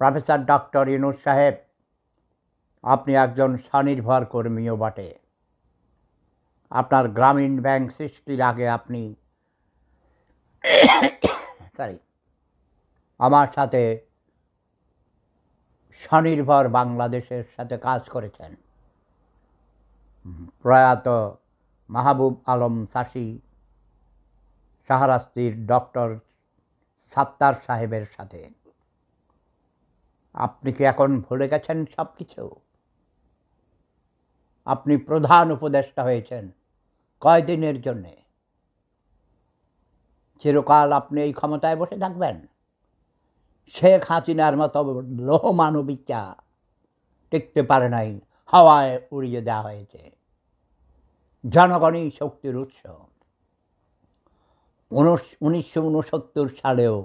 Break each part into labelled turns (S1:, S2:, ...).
S1: Professor doctor Yunus সাহেব, আপনি একজন স্বনির্ভর কর্মীও বটে। আপনার গ্রামীণ ব্যাংক সৃষ্টির আগে আপনি সরি, আমার সাথে স্বনির্ভর বাংলাদেশের সাথে কাজ করেছেন। প্রয়াত মাহবুব আলম চাষি, শাহরাস্তির ডক্টর সাত্তার সাহেবের সাথে। আপনি কি এখন ভুলে গেছেন সব কিছু আপনি প্রধান উপদেষ্টা হয়েছেন কয়দিনের জন্যে? চিরকাল আপনি এই ক্ষমতায় বসে থাকবেন? শেখ হাসিনার মতো লোহমানবিকা টিকতে পারে নাই, হাওয়ায় উড়িয়ে দেওয়া হয়েছে। জনগণই শক্তির উৎস। উনিশশো উনসত্তর সালেও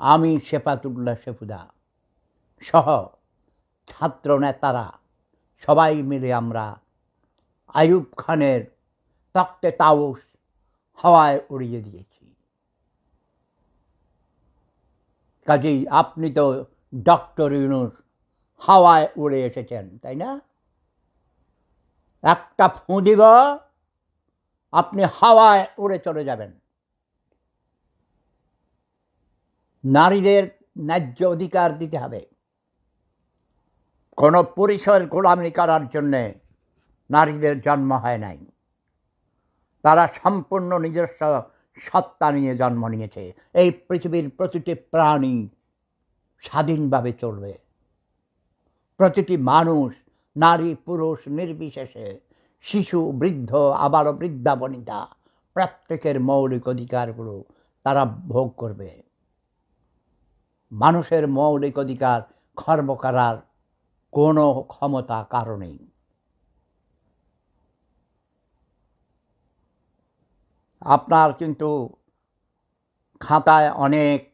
S1: আমি শেফাতুল্লাহ শেফুদা সহ ছাত্র নেতারা সবাই মিলে আমরা আইয়ুব খানের তক্তে তাউস হাওয়ায় উড়িয়ে দিয়েছি। কাজেই আপনি তো ডক্টর ইউনুস হাওয়ায় উড়ে এসেছেন, তাই না? একটা ফুঁ দিব আপনি হাওয়ায় উড়ে চলে যাবেন। নারীদের ন্যায্য অধিকার দিতে হবে। কোনো পরিসর গোলামি করার জন্যে নারীদের জন্ম হয় নাই। তারা সম্পূর্ণ নিজস্ব সত্তা নিয়ে জন্ম নিয়েছে। এই পৃথিবীর প্রতিটি প্রাণী স্বাধীনভাবে চলবে। প্রতিটি মানুষ, নারী, পুরুষ, নির্বিশেষে শিশু, বৃদ্ধ আবারও বৃদ্ধা, বনিতা, প্রত্যেকের মৌলিক অধিকারগুলো তারা ভোগ করবে। মানুষের মৌলিক অধিকার খর্ব করার কোনো ক্ষমতা কারণেই আপনার কিন্তু খাতায় অনেক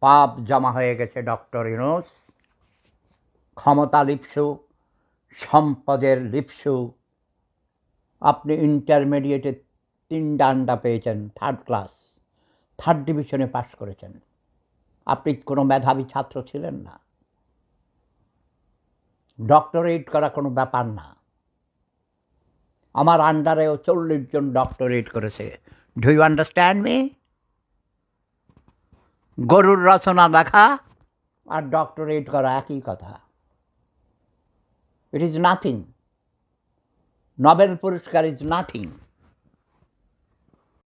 S1: পাপ জমা হয়ে গেছে, ডক্টর ইউনুস। ক্ষমতা লিপসু, সম্পদের লিপসু। আপনি ইন্টারমিডিয়েটে তিন ডান্ডা পেয়েছেন থার্ড ক্লাস থার্ড ডিভিশনে পাশ করেছেন। আপনি কোনো মেধাবী ছাত্র ছিলেন না। ডক্টরেট করা কোনো ব্যাপার না। আমার আন্ডারেও চল্লিশ জন ডক্টরেট করেছে। ডু ইউ আন্ডারস্ট্যান্ড মি গরুর রচনা দেখা আর ডক্টরেট করা একই কথা। ইট ইজ নাথিং নোবেল পুরস্কার ইজ নাথিং